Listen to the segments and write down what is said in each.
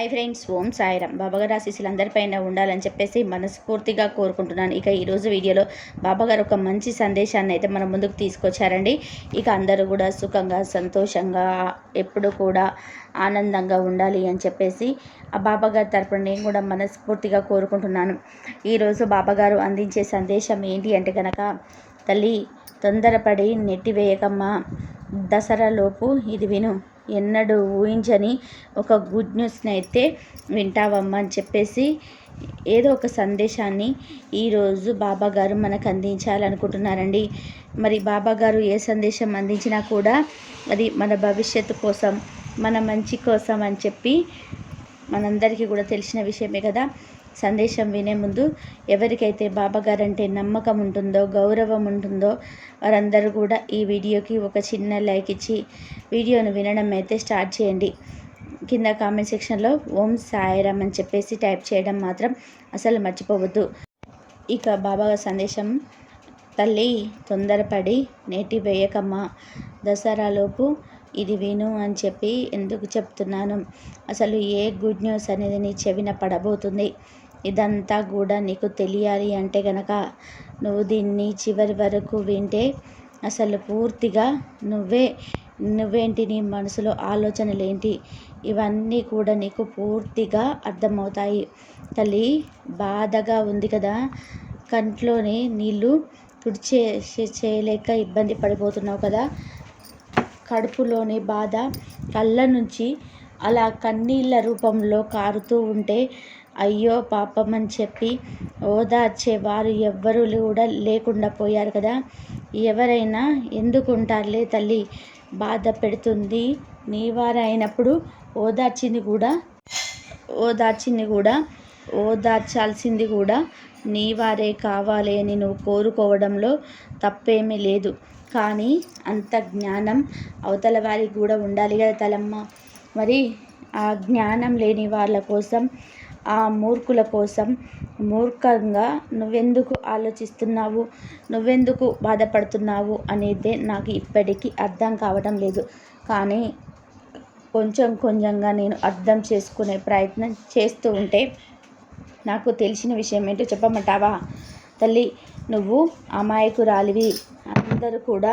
Hi friends ఓం సాయిరామ్. బాబాగారు ఆశీస్సులు అందరిపైన ఉండాలని చెప్పేసి మనస్ఫూర్తిగా కోరుకుంటున్నాను. ఇక ఈరోజు వీడియోలో బాబాగారు ఒక మంచి సందేశాన్ని అయితే మన ముందుకు తీసుకొచ్చారండి. ఇక అందరూ కూడా సుఖంగా సంతోషంగా ఎప్పుడు కూడా ఆనందంగా ఉండాలి అని చెప్పేసి ఆ బాబాగారి తరపున నేను కూడా మనస్ఫూర్తిగా కోరుకుంటున్నాను. ఈరోజు బాబాగారు అందించే సందేశం ఏంటి అంటే కనుక తల్లి తొందరపడి నెట్టివేయకమ్మా. దసరాలోపు ఇది విను. ఎన్నడూ ఊహించని ఒక గుడ్ న్యూస్ని అయితే వింటావమ్మా అని చెప్పేసి ఏదో ఒక సందేశాన్ని ఈరోజు బాబా గారు మనకు అందించాలనుకుంటున్నారండి. మరి బాబా గారు ఏ సందేశం అందించినా కూడా అది మన భవిష్యత్తు కోసం మన మంచి కోసం అని చెప్పి మనందరికీ కూడా తెలిసిన విషయమే కదా. సందేశం వినే ముందు ఎవరికైతే బాబాగారంటే నమ్మకం ఉంటుందో గౌరవం ఉంటుందో వారందరూ కూడా ఈ వీడియోకి ఒక చిన్న లైక్ ఇచ్చి వీడియోను వినడం అయితే స్టార్ట్ చేయండి. కింద కామెంట్ సెక్షన్లో ఓం సాయిరామ్ అని చెప్పేసి టైప్ చేయడం మాత్రం అసలు మర్చిపోవద్దు. ఇక బాబా సందేశం తల్లి తొందరపడి నేటి వేయకమ్మ. దసరాలోపు ఇది విను అని చెప్పి ఎందుకు చెప్తున్నాను? అసలు ఏ గుడ్ న్యూస్ అనేది నీ చెవిన పడబోతుంది? ఇదంతా కూడా నీకు తెలియాలి అంటే గనక నువ్వు దీన్ని చివరి వరకు వింటే అసలు పూర్తిగా నువ్వే నువ్వేంటి నీ మనసులో ఆలోచనలు ఏంటి? ఇవన్నీ కూడా నీకు పూర్తిగా అర్థమవుతాయి. తల్లి బాధగా ఉంది కదా? కంట్లోనే నీళ్ళు తుడిచే చేయలేక ఇబ్బంది పడిపోతున్నావు కదా? కడుపులోని బాధ కళ్ళ నుంచి అలా కన్నీళ్ళ రూపంలో కారుతూ ఉంటే అయ్యో పాపం అని చెప్పి ఓదార్చే వారు ఎవ్వరూ కూడా లేకుండా పోయారు కదా. ఎవరైనా ఎందుకు ఉంటారులే తల్లి? బాధ పెడుతుంది నీవారైనప్పుడు ఓదార్చింది కూడా ఓదార్చింది కూడా ఓదార్చాల్సింది కూడా నీ వారే కావాలి అని నువ్వు కోరుకోవడంలో తప్పేమీ లేదు. కానీ అంత జ్ఞానం అవతల వారికి కూడా ఉండాలి కదా తలమ్మ. మరి ఆ జ్ఞానం లేని వాళ్ళ కోసం ఆ మూర్ఖుల కోసం మూర్ఖంగా నువ్వెందుకు ఆలోచిస్తున్నావు? నువ్వెందుకు బాధపడుతున్నావు అనేదే నాకు ఇప్పటికీ అర్థం కావడం లేదు. కానీ కొంచెం కొంచెంగా నేను అర్థం చేసుకునే ప్రయత్నం చేస్తూ ఉంటే నాకు తెలిసిన విషయం ఏంటో చెప్పమంటావా? తల్లి నువ్వు అమాయకురాలివి. అందరూ కూడా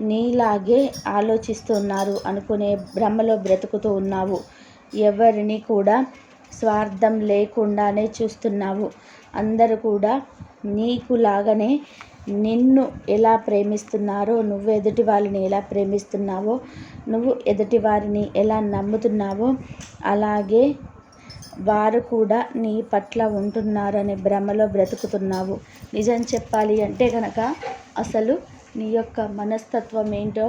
నీలాగే ఆలోచిస్తున్నారు అనుకునే భ్రమలో బ్రతుకుతూ ఉన్నావు. ఎవరిని కూడా స్వార్థం లేకుండానే చూస్తున్నావు. అందరూ కూడా నీకు లాగానే నిన్ను ఎలా ప్రేమిస్తున్నారో నువ్వు ఎదుటి వాళ్ళని ఎలా ప్రేమిస్తున్నావో నువ్వు ఎదుటి వారిని ఎలా నమ్ముతున్నావో అలాగే వారు కూడా నీ పట్ల ఉంటున్నారనే భ్రమలో బ్రతుకుతున్నావు. నిజం చెప్పాలి అంటే కనుక అసలు నీ యొక్క మనస్తత్వం ఏంటో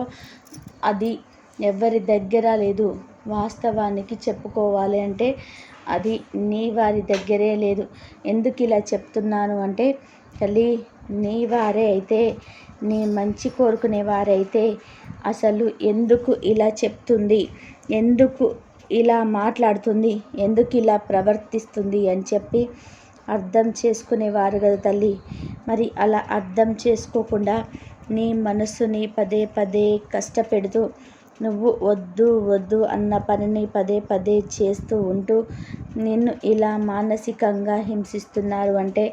అది ఎవరి దగ్గర లేదు. వాస్తవానికి చెప్పుకోవాలి అంటే అది నీ వారి దగ్గరే లేదు. ఎందుకు ఇలా చెప్తున్నాను అంటే తల్లి నీ వారే అయితే నీ మంచి కోరుకునే వారైతే అసలు ఎందుకు ఇలా చెప్తుంది? ఎందుకు ఇలా మాట్లాడుతుంది. ఎందుకు ఇలా ప్రవర్తిస్తుంది అని చెప్పి అర్థం చేసుకునేవారు కదా తల్లి. మరి అలా అర్థం చేసుకోకుండా నీ మనసుని పదే పదే కష్టపెడుతూ నువ్వు వద్దు వద్దు అన్న పనిని పదే పదే చేస్తూ ఉంటూ నిన్ను ఇలా మానసికంగా హింసిస్తున్నారు అంటే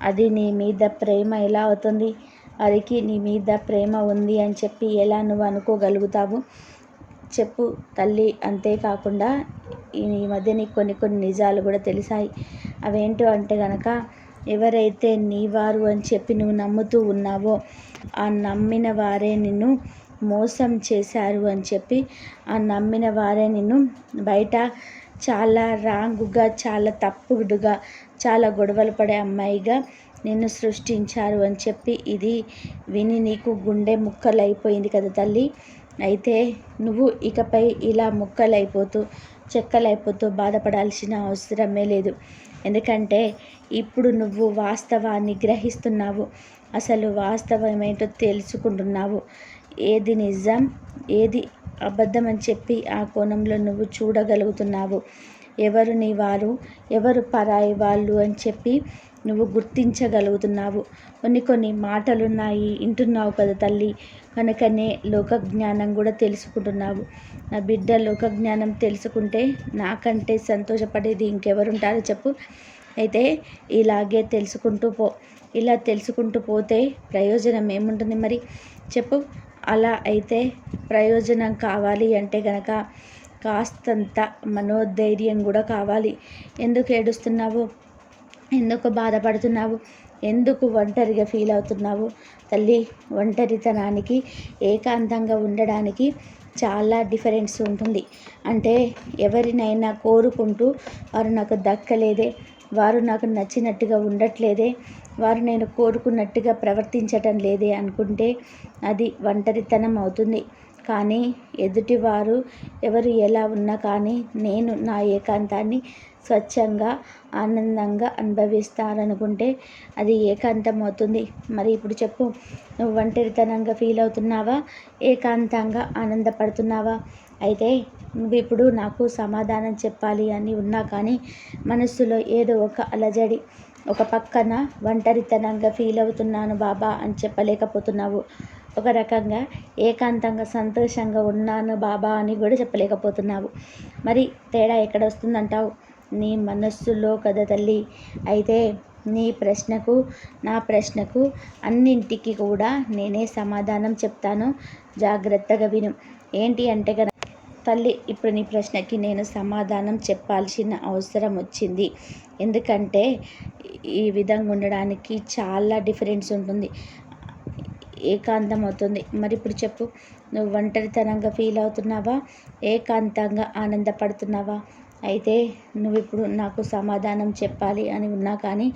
అది నీ మీద ప్రేమ ఎలా అవుతుంది? వారికి నీ మీద ప్రేమ ఉంది అని చెప్పి ఎలా నువ్వు అనుకోగలుగుతావు? చెప్పు తల్లి అంతేకాకుండా ఈ మధ్య నీకు కొన్ని కొన్ని నిజాలు కూడా తెలిసాయి. అవేంటో అంటే కనుక ఎవరైతే నీవారు అని చెప్పి నువ్వు నమ్ముతూ ఉన్నావో ఆ నమ్మిన వారే నిన్ను మోసం చేశారు అని చెప్పి ఆ నమ్మిన వారే నిన్ను బయట చాలా రాంగుగా చాలా తప్పుడుగా చాలా గొడవలు పడే అమ్మాయిగా నిన్ను సృష్టించారు అని చెప్పి ఇది విని నీకు గుండె ముక్కలైపోయింది కదా తల్లి. అయితే నువ్వు ఇకపై ఇలా ముక్కలైపోతూ చెక్కలైపోతూ బాధపడాల్సిన అవసరమే లేదు. ఎందుకంటే ఇప్పుడు నువ్వు వాస్తవాన్ని గ్రహిస్తున్నావు. అసలు వాస్తవం ఏంటో తెలుసుకుంటున్నావు. ఏది నిజం ఏది అబద్ధం అని చెప్పి ఆ కోణంలో నువ్వు చూడగలుగుతున్నావు. ఎవరు నీ వారు ఎవరు పరాయి వాళ్ళు అని చెప్పి నువ్వు గుర్తించగలుగుతున్నావు. కొన్ని కొన్ని మాటలున్నాయి వింటున్నావు కదా తల్లి. కనుకనే లోక జ్ఞానం కూడా తెలుసుకుంటున్నావు. నా బిడ్డ లోక జ్ఞానం తెలుసుకుంటే నాకంటే సంతోషపడేది ఇంకెవరుంటారో చెప్పు. అయితే ఇలాగే తెలుసుకుంటూ పో. ఇలా తెలుసుకుంటూ పోతే ప్రయోజనం ఏముంటుంది మరి? చెప్పు. అలా అయితే ప్రయోజనం కావాలి అంటే గనక కాస్తంత మనోధైర్యం కూడా కావాలి. ఎందుకు ఏడుస్తున్నావు? ఎందుకు బాధపడుతున్నావు? ఎందుకు ఒంటరిగా ఫీల్ అవుతున్నావు? తల్లి ఒంటరితనానికి ఏకాంతంగా ఉండడానికి చాలా డిఫరెన్స్ ఉంటుంది. అంటే ఎవరినైనా కోరుకుంటూ వారు నాకు దక్కలేదే వారు నాకు నచ్చినట్టుగా ఉండట్లేదే వారు నేను కోరుకున్నట్టుగా ప్రవర్తించటం లేదే అనుకుంటే అది ఒంటరితనం అవుతుంది. కానీ ఎదుటివారు ఎవరు ఎలా ఉన్నా కానీ నేను నా ఏకాంతాన్ని స్వచ్ఛంగా ఆనందంగా అనుభవిస్తారనుకుంటే అది ఏకాంతం అవుతుంది మరి ఇప్పుడు చెప్పు నువ్వు ఒంటరితనంగా ఫీల్ అవుతున్నావా? ఏకాంతంగా ఆనందపడుతున్నావా? అయితే నువ్వు ఇప్పుడు నాకు సమాధానం చెప్పాలి అని ఉన్నా కానీ మనస్సులో ఏదో ఒక అలజడి ఒక పక్కన ఒంటరితనంగా ఫీల్ అవుతున్నాను బాబా అని చెప్పలేకపోతున్నావు. ఒక రకంగా ఏకాంతంగా సంతోషంగా ఉన్నాను బాబా అని కూడా చెప్పలేకపోతున్నావు. మరి తేడా ఎక్కడ వస్తుందంటావు? నీ మనస్సులో కదా తల్లి. అయితే నీ ప్రశ్నకు నా ప్రశ్నకు అన్నింటికి కూడా నేనే సమాధానం చెప్తాను. జాగ్రత్తగా విను. ఏంటి అంటే కదా తల్లి ఇప్పుడు నీ ప్రశ్నకి నేను సమాధానం చెప్పాల్సిన అవసరం వచ్చింది. ఎందుకంటే ఈ విధంగా ఉండడానికి చాలా డిఫరెన్స్ ఉంటుంది. ఏకాంతం అవుతుంది మరి ఇప్పుడు చెప్పు. నువ్వు ఒంటరితనంగా ఫీల్ అవుతున్నావా? ఏకాంతంగా ఆనందపడుతున్నావా? అయితే నువ్వు ఇప్పుడు నాకు సమాధానం చెప్పాలి అని ఉన్నా కానీ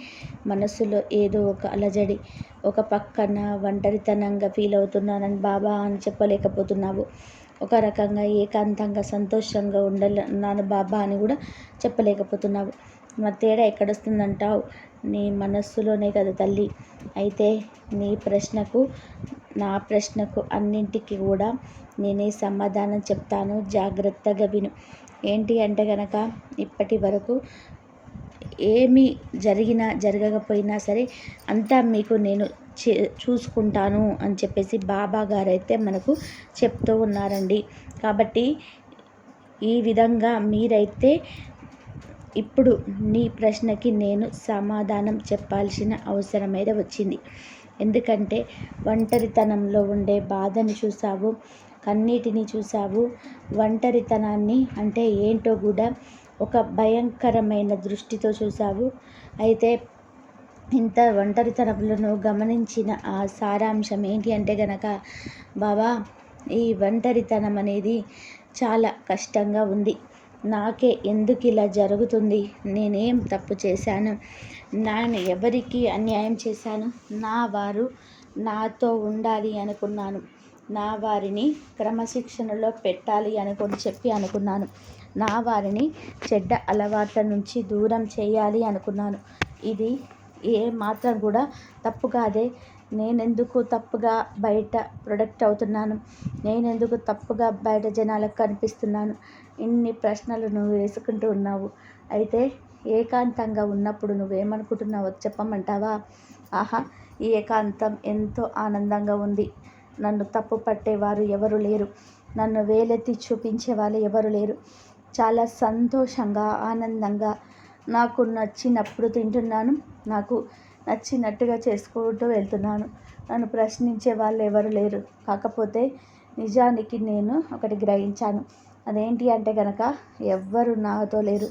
మనస్సులో ఏదో ఒక అలజడి ఒక పక్కన ఒంటరితనంగా ఫీల్ అవుతున్నానని బాబా అని చెప్పలేకపోతున్నావు. ఒక రకంగా ఏకాంతంగా సంతోషంగా ఉండాలన్నాను బాబా అని కూడా చెప్పలేకపోతున్నావు. మా తేడా ఎక్కడొస్తుందంటావు? నీ మనస్సులోనే కదా తల్లి. అయితే నీ ప్రశ్నకు నా ప్రశ్నకు అన్నింటికి కూడా నేనే సమాధానం చెప్తాను. జాగ్రత్తగా విను. ఏంటి అంటే గనక ఇప్పటి వరకు ఏమి జరిగినా జరగకపోయినా సరే అంతా మీకు నేను చే చూసుకుంటాను అని చెప్పేసి బాబా గారు అయితే మనకు చెప్తూ ఉన్నారండి. కాబట్టి ఈ విధంగా మీరైతే ఇప్పుడు నీ ప్రశ్నకి నేను సమాధానం చెప్పాల్సిన అవసరం అయితే వచ్చింది. ఎందుకంటే ఒంటరితనంలో ఉండే బాధను చూసావు కన్నీటిని చూసావు ఒంటరితనాన్ని అంటే ఏంటో కూడా ఒక భయంకరమైన దృష్టితో చూసావు అయితే ఇంత ఒంటరితనములను గమనించిన ఆ సారాంశం ఏంటి అంటే గనక బాబా ఈ ఒంటరితనం అనేది చాలా కష్టంగా ఉంది. నాకే ఎందుకు ఇలా జరుగుతుంది? నేనేం తప్పు చేశాను? నేను ఎవరికి అన్యాయం చేశాను? నా వారు నాతో ఉండాలి అనుకున్నాను. నా వారిని క్రమశిక్షణలో పెట్టాలి అనుకొని చెప్పి అనుకున్నాను. నా వారిని చెడ్డ అలవాట్ల నుంచి దూరం చేయాలి అనుకున్నాను. ఇది ఏ మాత్రం కూడా తప్పు కాదే. నేనెందుకు తప్పుగా బయట ప్రొడక్ట్ అవుతున్నాను? నేనెందుకు తప్పుగా బయట జనాలకు కనిపిస్తున్నాను? ఇన్ని ప్రశ్నలు నువ్వు వేసుకుంటూ ఉన్నావు. అయితే ఏకాంతంగా ఉన్నప్పుడు నువ్వేమనుకుంటున్నావో చెప్పమంటావా? ఆహా ఈ ఏకాంతం ఎంతో ఆనందంగా ఉంది. నన్ను తప్పు పట్టేవారు ఎవరు లేరు. నన్ను వేలెత్తి చూపించే వాళ్ళు ఎవరు లేరు. చాలా సంతోషంగా ఆనందంగా నాకు నచ్చినప్పుడు తింటున్నాను. నాకు నచ్చినట్టుగా చేసుకుంటూ వెళ్తున్నాను. నన్ను ప్రశ్నించే వాళ్ళు ఎవరు లేరు. కాకపోతే నిజానికి నేను ఒకటి గ్రహించాను. అదేంటి అంటే కనుక ఎవ్వరు నాతో లేరు.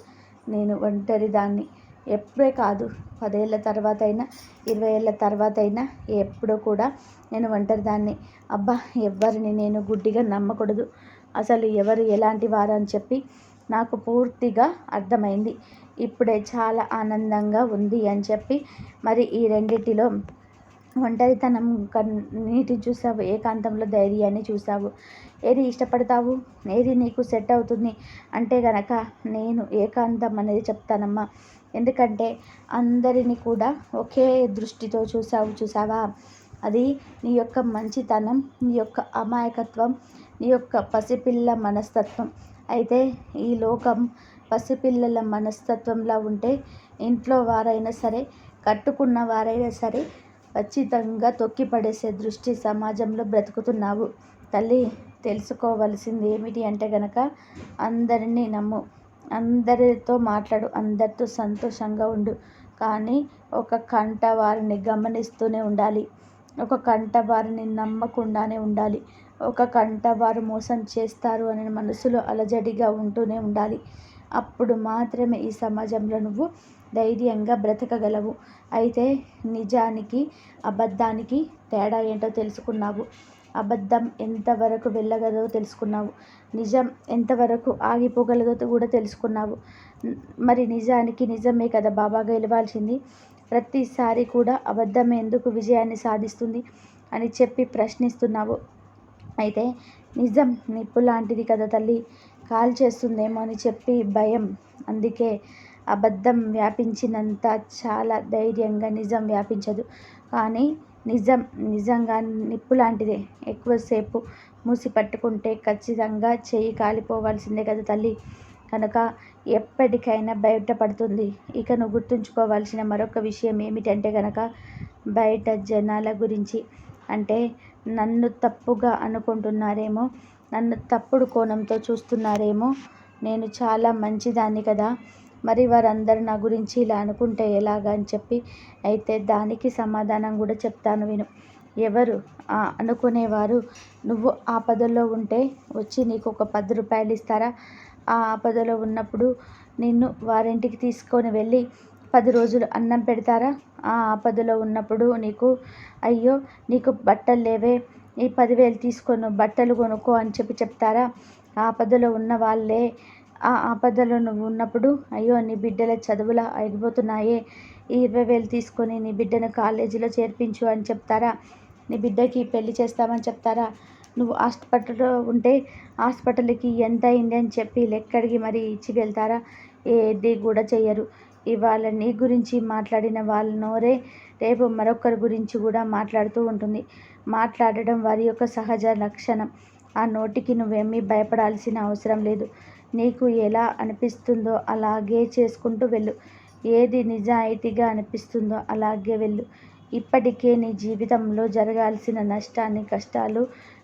నేను ఒంటరి దాన్ని ఎప్పుడే కాదు. పదేళ్ళ తర్వాత అయినా ఇరవై ఏళ్ళ తర్వాత అయినా ఎప్పుడూ కూడా నేను ఒంటరిదాన్ని. అబ్బా ఎవరిని నేను గుడ్డిగా నమ్మకూడదు. అసలు ఎవరు ఎలాంటి వారు అని చెప్పి నాకు పూర్తిగా అర్థమైంది. ఇప్పుడే చాలా ఆనందంగా ఉంది అని చెప్పి మరి ఈ రెండిటిలో ఒంటరితనం నీటిని చూసావు ఏకాంతంలో ధైర్యాన్ని చూసావు. ఏది ఇష్టపడతావు? ఏది నీకు సెట్ అవుతుంది? అంటే గనక నేను ఏకాంతం అనేది చెప్తానమ్మా. ఎందుకంటే అందరిని కూడా ఒకే దృష్టితో చూసావు చూసావా? అది నీ యొక్క మంచితనం నీ యొక్క అమాయకత్వం నీ యొక్క పసిపిల్ల మనస్తత్వం. అయితే ఈ లోకం పసిపిల్లల మనస్తత్వంలా ఉంటే ఇంట్లో వారైనా సరే కట్టుకున్న వారైనా సరే ఖచ్చితంగా తొక్కిపడేసే దృష్టి సమాజంలో బ్రతుకుతున్నావు. తల్లి తెలుసుకోవలసింది ఏమిటి అంటే గనక అందరినీ నమ్ము. అందరితో మాట్లాడు అందరితో సంతోషంగా ఉండు. కానీ ఒక కంట వారిని గమనిస్తూనే ఉండాలి. ఒక కంట వారిని నమ్మకుండానే ఉండాలి. ఒక కంట వారు మోసం చేస్తారు అనే మనసులో అలజడిగా ఉంటూనే ఉండాలి. అప్పుడు మాత్రమే ఈ సమాజంలో నువ్వు ధైర్యంగా బ్రతకగలవు. అయితే నిజానికి అబద్ధానికి తేడా ఏంటో తెలుసుకున్నావు. అబద్ధం ఎంతవరకు వెళ్ళగలదో తెలుసుకున్నావు. నిజం ఎంతవరకు ఆగిపోగలదో కూడా తెలుసుకున్నావు. మరి నిజానికి నిజమే కదా బాబా గెలవాల్సింది ప్రతిసారి కూడా అబద్ధం ఎందుకు విజయాన్ని సాధిస్తుంది అని చెప్పి ప్రశ్నిస్తున్నావు. అయితే నిజం నిప్పు లాంటిది కదా తల్లి. కాల్ చేస్తుందేమో అని చెప్పి భయం. అందుకే అబద్ధం వ్యాపించినంత చాలా ధైర్యంగా నిజం వ్యాపించదు. కానీ నిజం నిజంగా నిప్పు లాంటిదే ఎక్కువసేపు మూసి పట్టుకుంటే ఖచ్చితంగా చెయ్యి కాలిపోవాల్సిందే కదా తల్లి. కనుక ఎప్పటికైనా బయటపడుతుంది ఇక నువ్వు గుర్తుంచుకోవాల్సిన మరొక విషయం ఏమిటంటే కనుక బయట జనాల గురించి. అంటే నన్ను తప్పుగా అనుకుంటున్నారేమో నన్ను తప్పుడు కోణంతో చూస్తున్నారేమో నేను చాలా మంచిదాన్ని కదా. మరి వారందరూ నా గురించి ఇలా అనుకుంటే ఎలాగా అని చెప్పి అయితే దానికి సమాధానం కూడా చెప్తాను విను. ఎవరు? అనుకునేవారు. నువ్వు ఆపదలో ఉంటే వచ్చి నీకు ఒక పది రూపాయలు ఇస్తారా? ఆ ఆపదలో ఉన్నప్పుడు నిన్ను వారింటికి తీసుకొని వెళ్ళి పది రోజులు అన్నం పెడతారా? ఆ ఆపదలో ఉన్నప్పుడు నీకు అయ్యో నీకు బట్టలు లేవే. ఈ పదివేలు తీసుకొని బట్టలు కొనుక్కో అని చెప్పి చెప్తారా? ఆపదలో ఉన్న వాళ్ళే ఆ ఆపదలో నువ్వు ఉన్నప్పుడు అయ్యో నీ బిడ్డల చదువుల అయిపోతున్నాయే. ఈ ఇరవై వేలు తీసుకొని నీ బిడ్డను కాలేజీలో చేర్పించు అని చెప్తారా? నీ బిడ్డకి పెళ్ళి చేస్తామని చెప్తారా? నువ్వు హాస్పిటల్లో ఉంటే హాస్పిటల్కి ఎంత అయింది అని చెప్పి లెక్కడికి మరి ఇచ్చి వెళ్తారా? ఏది కూడా చెయ్యరు. ఇవాళ నీ గురించి మాట్లాడిన వాళ్ళ నోరే రేపు మరొకరి గురించి కూడా మాట్లాడుతూ ఉంటుంది. మాట్లాడడం వారి యొక్క సహజ లక్షణం. ఆ నోటికి నువ్వేమీ భయపడాల్సిన అవసరం లేదు. నీకు ఎలా అనిపిస్తుందో అలాగే చేసుకుంటూ వెళ్ళు. ఏది నిజాయితీగా అనిపిస్తుందో అలాగే వెళ్ళు. ఇప్పటికే నీ జీవితంలో జరగాల్సిన నష్టాన్ని కష్టాలు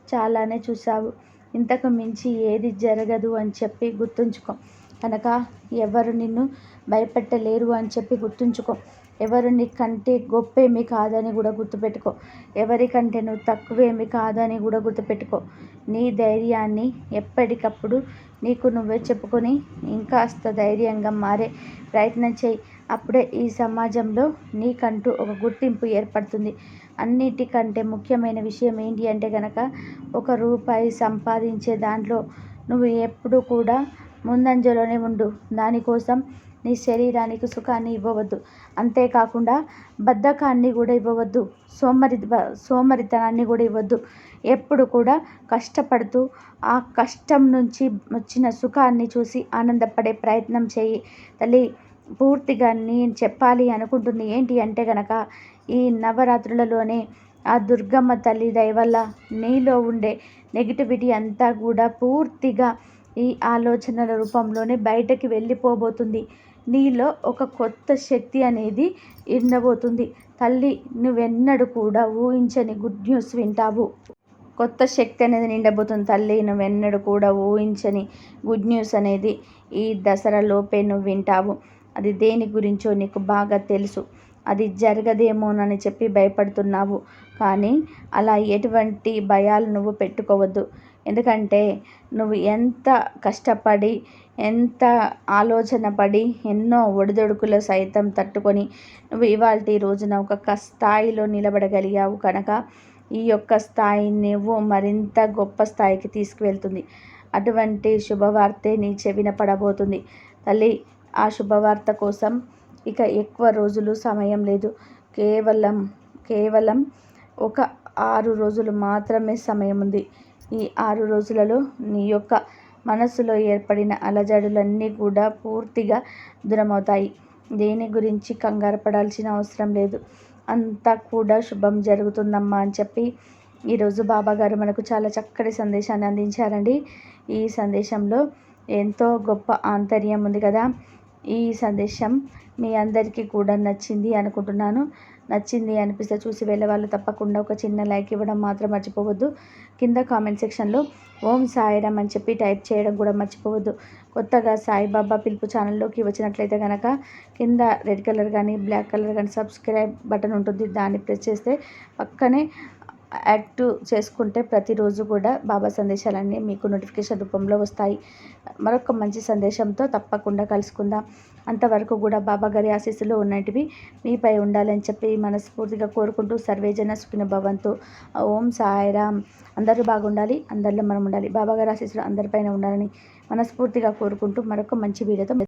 చాలానే చూసావు ఇంతకు మించి ఏది జరగదు అని చెప్పి గుర్తుంచుకో. కనుక ఎవరు నిన్ను భయపెట్టలేరు అని చెప్పి గుర్తుంచుకో. ఎవరు నీకంటే గొప్పేమి కాదని కూడా గుర్తుపెట్టుకో. ఎవరికంటే నువ్వు తక్కువేమి కాదని కూడా గుర్తుపెట్టుకో. నీ ధైర్యాన్ని ఎప్పటికప్పుడు నీకు నువ్వే చెప్పుకొని ఇంకాస్త ధైర్యంగా మారే ప్రయత్నం చేయి. అప్పుడే ఈ సమాజంలో నీకంటూ ఒక గుర్తింపు ఏర్పడుతుంది. అన్నిటికంటే ముఖ్యమైన విషయం ఏంటి అంటే కనుక ఒక రూపాయి సంపాదించే దాంట్లో నువ్వు ఎప్పుడు కూడా ముందంజలోనే ఉండు. దానికోసం నీ శరీరానికి సుఖాన్ని ఇవ్వవద్దు. అంతేకాకుండా బద్ధకాన్ని కూడా ఇవ్వవద్దు. సోమరి సోమరితనాన్ని కూడా ఇవ్వద్దు ఎప్పుడు కూడా కష్టపడుతూ ఆ కష్టం నుంచి వచ్చిన సుఖాన్ని చూసి ఆనందపడే ప్రయత్నం చేయి. తల్లి పూర్తిగా నేను చెప్పాలి అనుకుంటుంది. ఏంటి అంటే గనక ఈ నవరాత్రులలోనే ఆ దుర్గమ్మ తల్లి దయవల్ల నీలో ఉండే నెగిటివిటీ అంతా కూడా పూర్తిగా ఈ ఆలోచనల రూపంలోనే బయటకి వెళ్ళిపోబోతుంది. నీలో ఒక కొత్త శక్తి అనేది ఉండబోతుంది తల్లి నువ్వెన్నడూ కూడా ఊహించని గుడ్ న్యూస్ వింటావు. కొత్త శక్తి అనేది నిండబోతుంది తల్లి నువ్వెన్నడూ కూడా ఊహించని గుడ్ న్యూస్ అనేది ఈ దసరా లోపే నువ్వు వింటావు. అది దేని గురించో నీకు బాగా తెలుసు. అది జరగదేమోనని చెప్పి భయపడుతున్నావు. కానీ అలా ఎటువంటి భయాలు నువ్వు పెట్టుకోవద్దు. ఎందుకంటే నువ్వు ఎంత కష్టపడి ఎంత ఆలోచన పడి ఎన్నో ఒడిదొడుకులు సైతం తట్టుకొని నువ్వు ఇవాళ రోజున ఒక స్థాయిలో నిలబడగలిగావు కనుక ఈ యొక్క స్థాయి నువ్వు మరింత గొప్ప స్థాయికి తీసుకువెళ్తుంది. అటువంటి శుభవార్తే నీ చెవిన పడబోతుంది. తల్లి ఆ శుభవార్త కోసం ఇక ఎక్కువ రోజులు సమయం లేదు. కేవలం కేవలం ఒక ఆరు రోజులు మాత్రమే సమయం ఉంది. ఈ ఆరు రోజులలో నీ యొక్క మనసులో ఏర్పడిన అలజడులన్నీ కూడా పూర్తిగా దూరమవుతాయి దేని గురించి కంగారు పడాల్సిన అవసరం లేదు. అంతా కూడా శుభం జరుగుతుందమ్మా అని చెప్పి ఈరోజు బాబాగారు మనకు చాలా చక్కటి సందేశాన్ని అందించారండి. ఈ సందేశంలో ఎంతో గొప్ప ఆంతర్యం ఉంది కదా. ఈ సందేశం మీ అందరికీ కూడా నచ్చింది అనుకుంటున్నాను. నచ్చింది అనిపిస్తే చూసి వెళ్ళే వాళ్ళు తప్పకుండా ఒక చిన్న లైక్ ఇవ్వడం మాత్రం మర్చిపోవద్దు. కింద కామెంట్ సెక్షన్లో ఓం సాయిరామ్ అని చెప్పి టైప్ చేయడం కూడా మర్చిపోవద్దు. కొత్తగా సాయిబాబా పిలుపు ఛానల్లోకి వచ్చినట్లయితే కనుక కింద రెడ్ కలర్ కానీ బ్లాక్ కలర్ కానీ సబ్స్క్రైబ్ బటన్ ఉంటుంది. దాన్ని ప్రెస్ చేస్తే పక్కనే యాక్టివ్ చేసుకుంటే ప్రతిరోజు కూడా బాబా సందేశాలన్నీ మీకు నోటిఫికేషన్ రూపంలో వస్తాయి. మరొక మంచి సందేశంతో తప్పకుండా కలుసుకుందాం. అంతవరకు కూడా బాబా గారి ఆశీస్సులు ఉన్నటివి మీపై ఉండాలని చెప్పి మనస్ఫూర్తిగా కోరుకుంటూ సర్వేజన సుఖిన భవంతు. ఓం సాయిరామ్. అందరూ బాగుండాలి అందరిలో మనం ఉండాలి బాబా గారి ఆశీస్సులు అందరిపైన ఉండాలని మనస్ఫూర్తిగా కోరుకుంటూ మరొక మంచి వీడియోతో